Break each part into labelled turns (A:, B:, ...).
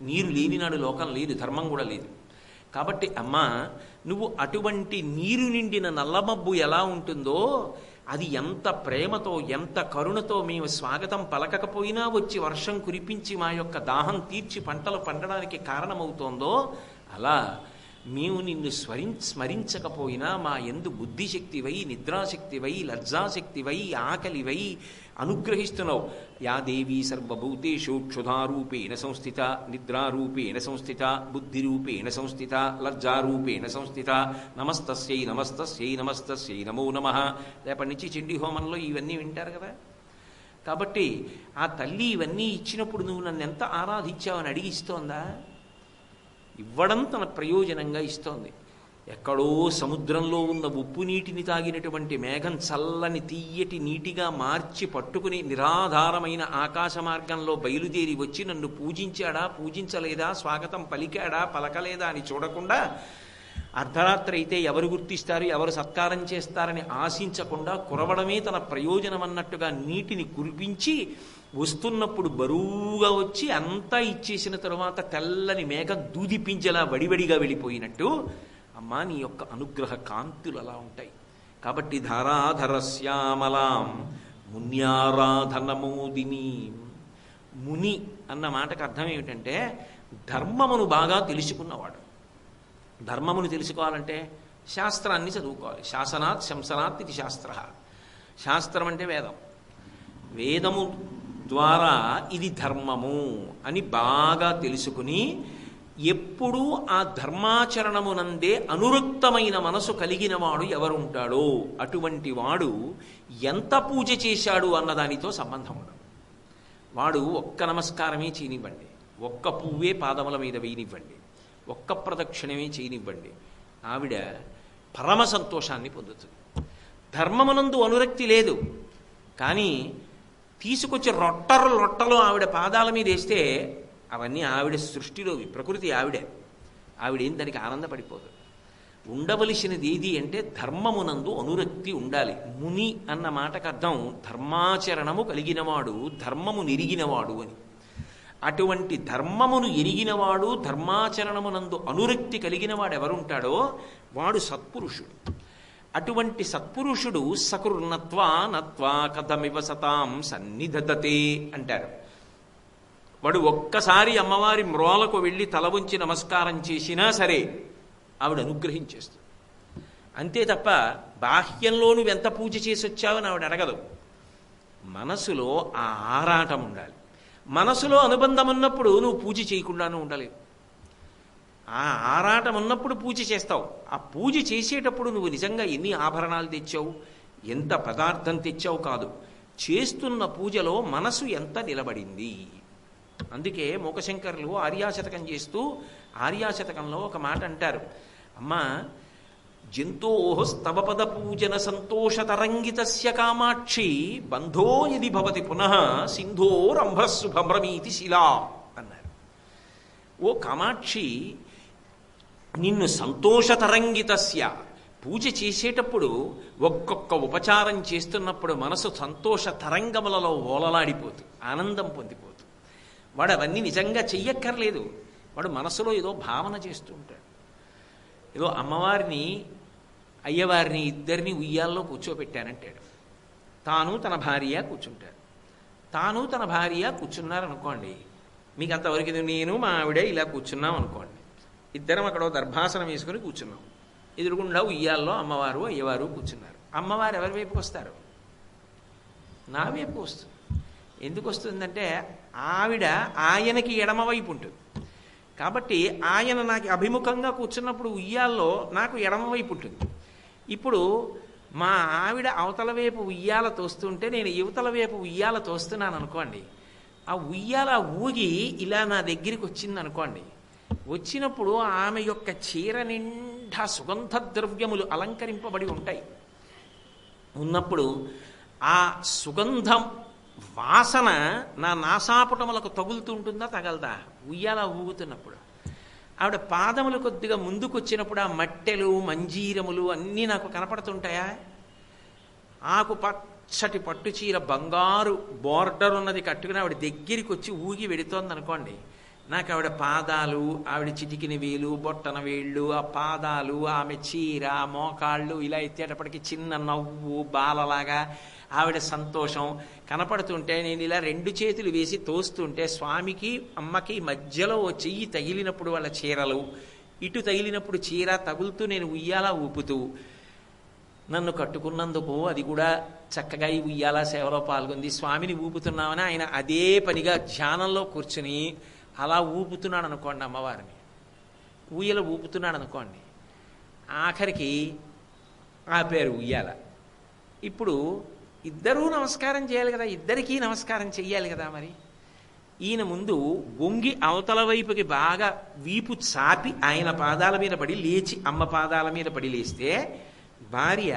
A: నీరు లేనినాడు లోకం లేదు ధర్మం కూడా లేదు. కాబట్టి అమ్మా నువ్వు అటువంటి నీరు నిండిన నల్లమబ్బు ఎలా ఉంటుందో అది ఎంత ప్రేమతో ఎంత కరుణతో మేము స్వాగతం పలకకపోయినా వచ్చి వర్షం కురిపించి మా యొక్క దాహం తీర్చి పంటలు పండడానికి కారణమవుతోందో అలా మేము నిన్ను స్మరి స్మరించకపోయినా మా ఎందు బుద్ధిశక్తివై నిద్రాశక్తివై లజ్జాశక్తివై ఆకలివై అనుగ్రహిస్తున్నావు. యా దేవీ సర్వభూతేషు క్షుధారూపేణ సంస్థిత నిద్రారూపేణ సంస్థిత బుద్ధిరూపేణ సంస్థిత లజ్జారూపేణ సంస్థిత నమస్తస్యై నమస్తస్యై నమస్తస్యై నమో నమ. రేపటి నుంచి చండీ హోమంలో ఇవన్నీ వింటారు కదా? కాబట్టి ఆ తల్లి ఇవన్నీ ఇచ్చినప్పుడు నువ్వు నన్ను ఎంత ఆరాధించావని అడిగిస్తోందా ఇవ్వడం తన ప్రయోజనంగా ఇస్తోంది. ఎక్కడో సముద్రంలో ఉన్న ఉప్పు నీటిని తాగినటువంటి మేఘం చల్లని తీయటి నీటిగా మార్చి పట్టుకుని నిరాధారమైన ఆకాశ మార్గంలో బయలుదేరి వచ్చి నన్ను పూజించాడా పూజించలేదా స్వాగతం పలికాడా పలకలేదా అని చూడకుండా అర్ధరాత్రి అయితే ఎవరు గుర్తిస్తారు ఎవరు సత్కారం చేస్తారని ఆశించకుండా కురవడమే తన ప్రయోజనం అన్నట్టుగా నీటిని కురిపించి వస్తున్నప్పుడు బరువుగా వచ్చి అంతా ఇచ్చేసిన తరువాత తెల్లని మేఘ దూదిపించేలా వడివడిగా వెళ్ళిపోయినట్టు అమ్మా నీ యొక్క అనుగ్రహ కాంతులు అలా ఉంటాయి. కాబట్టి ధారాధర శ్యామలాం మున్యారాధనమోదిని. ముని అన్న మాటకు అర్థం ఏమిటంటే ధర్మమును బాగా తెలుసుకున్నవాడు. ధర్మమును తెలుసుకోవాలంటే శాస్త్రాన్ని చదువుకోవాలి. శాసనాత్ శంసనాత్ ఇది శాస్త్ర. శాస్త్రం అంటే వేదం. వేదము ద్వారా ఇది ధర్మము అని బాగా తెలుసుకుని ఎప్పుడూ ఆ ధర్మాచరణమునందే అనురక్తమైన మనసు కలిగిన వాడు ఎవరుంటాడో అటువంటి వాడు ఎంత పూజ చేశాడు అన్నదానితో సంబంధం ఉండదు. వాడు ఒక్క నమస్కారమే చేయనివ్వండి. ఒక్క పువ్వే పాదముల మీద వేయనివ్వండి. ఒక్క ప్రదక్షిణమే చేయనివ్వండి. ఆవిడ పరమ సంతోషాన్ని పొందుతుంది. ధర్మమునందు అనురక్తి లేదు. కానీ తీసుకొచ్చి రొట్టరు రొట్టలు ఆవిడ పాదాల మీద వేస్తే అవన్నీ ఆవిడ సృష్టిలోవి ప్రకృతి ఆవిడే. ఆవిడేం దానికి ఆనందపడిపోదు. ఉండవలసినది ఏది అంటే ధర్మమునందు అనురక్తి ఉండాలి. ముని అన్న మాటకు అర్థం ధర్మాచరణము కలిగినవాడు ధర్మము నిరిగినవాడు అని. అటువంటి ధర్మమును ఎరిగినవాడు ధర్మాచరణమునందు అనురక్తి కలిగినవాడు ఎవరుంటాడో వాడు సత్పురుషుడు. అటువంటి సత్పురుషుడు సకృన్నత్వా నత్వా కథమివ సతాం సన్నిధతే అంటారు. వాడు ఒక్కసారి అమ్మవారి మ్రోలకు వెళ్ళి తల ఉంచి నమస్కారం చేసినా సరే ఆవిడ అనుగ్రహించేస్తుంది అంతే తప్ప బాహ్యంలో నువ్వు ఎంత పూజ చేసి వచ్చావని ఆవిడ అడగదు మనసులో ఆ ఆరాటం ఉండాలి మనసులో అనుబంధం ఉన్నప్పుడు నువ్వు పూజ చేయకుండానే ఉండలేవు. ఆ ఆరాటం ఉన్నప్పుడు పూజ చేస్తావు. ఆ పూజ చేసేటప్పుడు నువ్వు నిజంగా ఎన్ని ఆభరణాలు తెచ్చావు? ఎంత పదార్థం తెచ్చావు కాదు. చేస్తున్న పూజలో మనసు ఎంత నిలబడింది? అందుకే మూకశంకరులు ఆర్యాశతకం చేస్తూ ఆర్యాశతకంలో ఒక మాట అంటారు. అమ్మా జంతో స్తవపద పూజన సంతోషతరంగితస్య కామాక్షి బంధో యది భవతి పునః సింధో రంభస్సు భ్రమీతి శిలా అన్నారు. ఓ కామాక్షి నిన్ను సంతోషతరంగితస్య పూజ చేసేటప్పుడు ఒక్కొక్క ఉపచారం చేస్తున్నప్పుడు మనసు సంతోష తరంగములలో ఓలలాడిపోతు ఆనందం పొందిపోతూ. వాడు అవన్నీ నిజంగా చెయ్యక్కర్లేదు. వాడు మనసులో ఏదో భావన చేస్తూ ఉంటాడు. ఏదో అమ్మవారిని అయ్యవారిని ఇద్దరిని ఉయ్యాల్లో కూర్చోబెట్టానంటాడు. తాను తన భార్య కూర్చుంటాడు. తాను తన భార్య కూర్చున్నారనుకోండి మీకు అంతవరకు నేను మా ఆవిడ ఇలా కూర్చున్నాం అనుకోండి. ఇద్దరం అక్కడ దర్భాసనం వేసుకుని కూర్చున్నాం. ఎదురుగుండా ఉయ్యాల్లో అమ్మవారు అయ్యవారు కూర్చున్నారు. అమ్మవారు ఎవరి వైపుకి వస్తారు? నా వైపు వస్తుంది. ఎందుకు వస్తుందంటే ఆవిడ ఆయనకి ఎడమవైపు ఉంటుంది. కాబట్టి ఆయన నాకు అభిముఖంగా కూర్చున్నప్పుడు ఉయ్యాల్లో నాకు ఎడమవైపు ఉంటుంది. ఇప్పుడు మా ఆవిడ అవతల వైపు ఉయ్యాల తోస్తుంటే నేను యువతల వైపు ఉయ్యాల తోస్తున్నాను అనుకోండి. ఆ ఉయ్యాల ఊగి ఇలా నా దగ్గరికి వచ్చింది అనుకోండి. వచ్చినప్పుడు ఆమె యొక్క చీర నిండా సుగంధ ద్రవ్యములు అలంకరింపబడి ఉంటాయి. ఉన్నప్పుడు ఆ సుగంధం వాసన నా నాసాపుటములకు తగులుతూ ఉంటుందా తగలదా? ఉయ్యాల ఊగుతున్నప్పుడు. ఆవిడ పాదములు కొద్దిగా ముందుకు వచ్చినప్పుడు ఆ మట్టెలు మంజీరములు అన్నీ నాకు కనపడుతుంటాయా? ఆకు పచ్చటి పట్టు చీర బంగారు బోర్డర్ ఉన్నది కట్టుకుని ఆవిడ దగ్గరికి వచ్చి ఊగి వెడుతోంది అనుకోండి నాకు ఆవిడ పాదాలు ఆవిడ చిటికిన వేలు బొట్టన వేళ్ళు ఆ పాదాలు ఆమె చీర మోకాళ్ళు ఇలా ఎత్తేటప్పటికి చిన్న నవ్వు బాలలాగా ఆవిడ సంతోషం. కనపడుతుంటే నేను ఇలా రెండు చేతులు వేసి తోస్తుంటే స్వామికి అమ్మకి మధ్యలో ఓ చెయ్యి తగిలినప్పుడు వాళ్ళ చీరలు. ఇటు తగిలినప్పుడు చీర తగులుతూ నేను ఉయ్యాల ఊపుతూ నన్ను కట్టుకున్నందుకు అది కూడా చక్కగా ఈ ఉయ్యాల సేవలో పాల్గొంది. స్వామిని ఊపుతున్నామని ఆయన అదే పనిగా ధ్యానంలో కూర్చుని అలా ఊపుతున్నాడు అనుకోండి అమ్మవారిని. ఊయల ఊపుతున్నాడు అనుకోండి ఆఖరికి ఆ పేరు ఉయ్యాల. ఇప్పుడు ఇద్దరూ నమస్కారం చేయాలి కదా ఇద్దరికీ నమస్కారం చెయ్యాలి కదా మరి? ఈయన ముందు వంగి అవతల వైపుకి బాగా వీపు చాపి ఆయన పాదాల మీద పడి లేచి అమ్మ పాదాల మీద పడి లేస్తే భార్య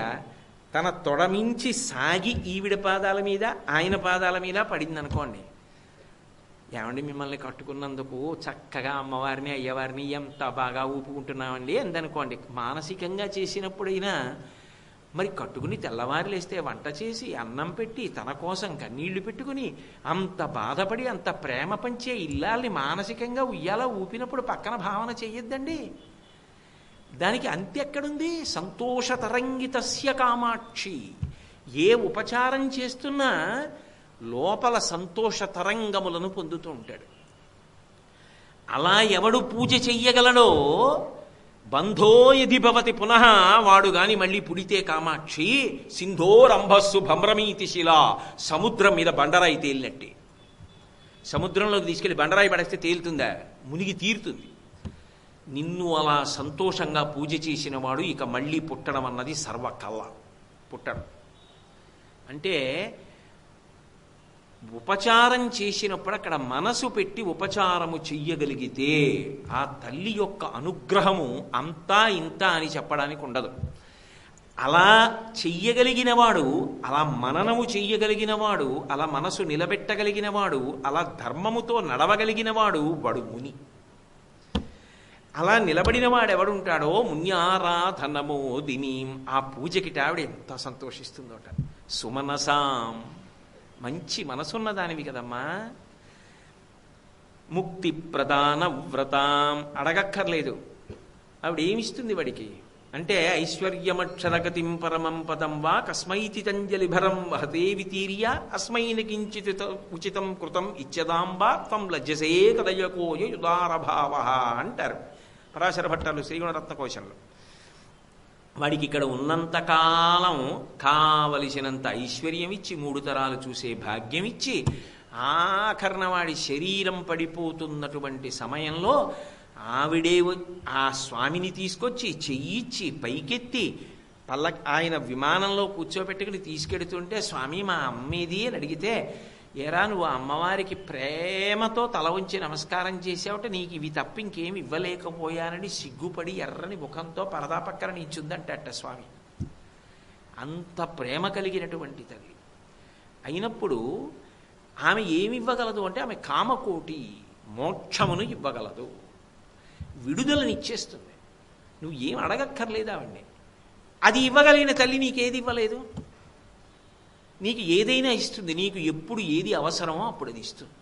A: తన తొడమించి సాగి ఈవిడ పాదాల మీద ఆయన పాదాల మీద పడింది అనుకోండి ఏమండి మిమ్మల్ని కట్టుకున్నందుకు చక్కగా అమ్మవారిని అయ్యవారిని ఎంత బాగా ఊపుకుంటున్నామండి? అందనుకోండి మానసికంగా చేసినప్పుడైనా మరి కట్టుకుని తెల్లవారు లేస్తే వంట చేసి అన్నం పెట్టి తన కోసం కన్నీళ్ళు పెట్టుకుని అంత బాధపడి అంత ప్రేమ పంచే ఇల్లాల్ని మానసికంగా ఉయ్యాల ఊపినప్పుడు పక్కన భావన చెయ్యొద్దండి. దానికి అంత్య సంతోషతరంగితస్య కామాక్షి. ఏ ఉపచారం చేస్తున్నా లోపల సంతోష తరంగములను పొందుతూ ఉంటాడు. అలా ఎవడు పూజ చెయ్యగలడో బంధో యది భవతి పునః వాడు గాని మళ్ళీ పుడితే కామాక్షి సింధోరంభస్సు భమ్రమీతి శిల సముద్రం మీద బండరాయి తేలినట్టే. సముద్రంలోకి తీసుకెళ్ళి బండరాయి పడేస్తే తేలుతుందా? మునిగి తీరుతుంది. నిన్ను అలా సంతోషంగా పూజ చేసిన వాడు ఇక మళ్ళీ పుట్టడం అన్నది సర్వకల్ల పుట్టడం. అంటే ఉపచారం చేసినప్పుడు అక్కడ మనసు పెట్టి ఉపచారము చెయ్యగలిగితే ఆ తల్లి యొక్క అనుగ్రహము అంతా ఇంత అని చెప్పడానికి ఉండదు. అలా చెయ్యగలిగిన వాడు అలా మననము చెయ్యగలిగిన వాడు అలా మనసు నిలబెట్టగలిగిన వాడు అలా ధర్మముతో నడవగలిగిన వాడు వాడు ముని. అలా నిలబడిన వాడు మున్యారాధనమో దినీం ఆ పూజకి ఆవిడ ఎంత సంతోషిస్తుందోట. సుమనసాం. మంచి మనసున్న దానివి కదమ్మా. ముక్తి ప్రధాన వ్రతాం. అడగక్కర్లేదు. ఆవిడ ఏమిస్తుంది వాడికి? అంటే ఐశ్వర్యమక్షరగతిం పరమం పదం వా కస్మైతి తంజలి భరం వహతే వితీర్య అస్మైన కించిత్ ఉచితం కృతం ఇచ్చదాంబా త్వం లజ్జసే కదయకోయ యుదారభావ అంటారు. పరాశర భట్టాలు శ్రీగుణరత్న కోశంలో వాడికి ఇక్కడ ఉన్నంతకాలం కావలసినంత ఐశ్వర్యం ఇచ్చి మూడు తరాలు చూసే భాగ్యం ఇచ్చి ఆఖరణ వాడి శరీరం పడిపోతున్నటువంటి సమయంలో ఆవిడే వ- ఆ స్వామిని తీసుకొచ్చి చెయ్యిచ్చి పైకెత్తి పల్ల ఆయన విమానంలో కూర్చోబెట్టుకుని తీసుకెడుతుంటే స్వామి మా అమ్మేది అని అడిగితే ఏరా నువ్వు అమ్మవారికి ప్రేమతో తల ఉంచి నమస్కారం చేసావుట నీకు ఇవి తప్ప ఇంకేమి ఇవ్వలేకపోయానని సిగ్గుపడి ఎర్రని ముఖంతో పరదా పక్కన నించుందంటట స్వామి. అంత ప్రేమ కలిగినటువంటి తల్లి. అయినప్పుడు ఆమె ఏమి ఇవ్వగలదు అంటే ఆమె కామకోటి మోక్షమును ఇవ్వగలదు. విడుదలనిచ్చేస్తుంది. నువ్వు ఏం అడగక్కర్లేదు అది ఇవ్వగలిగిన తల్లి నీకేది ఇవ్వలేదు? నీకు ఏదైనా ఇస్తుంది నీకు ఎప్పుడు ఏది అవసరమో అప్పుడు అది ఇస్తుంది.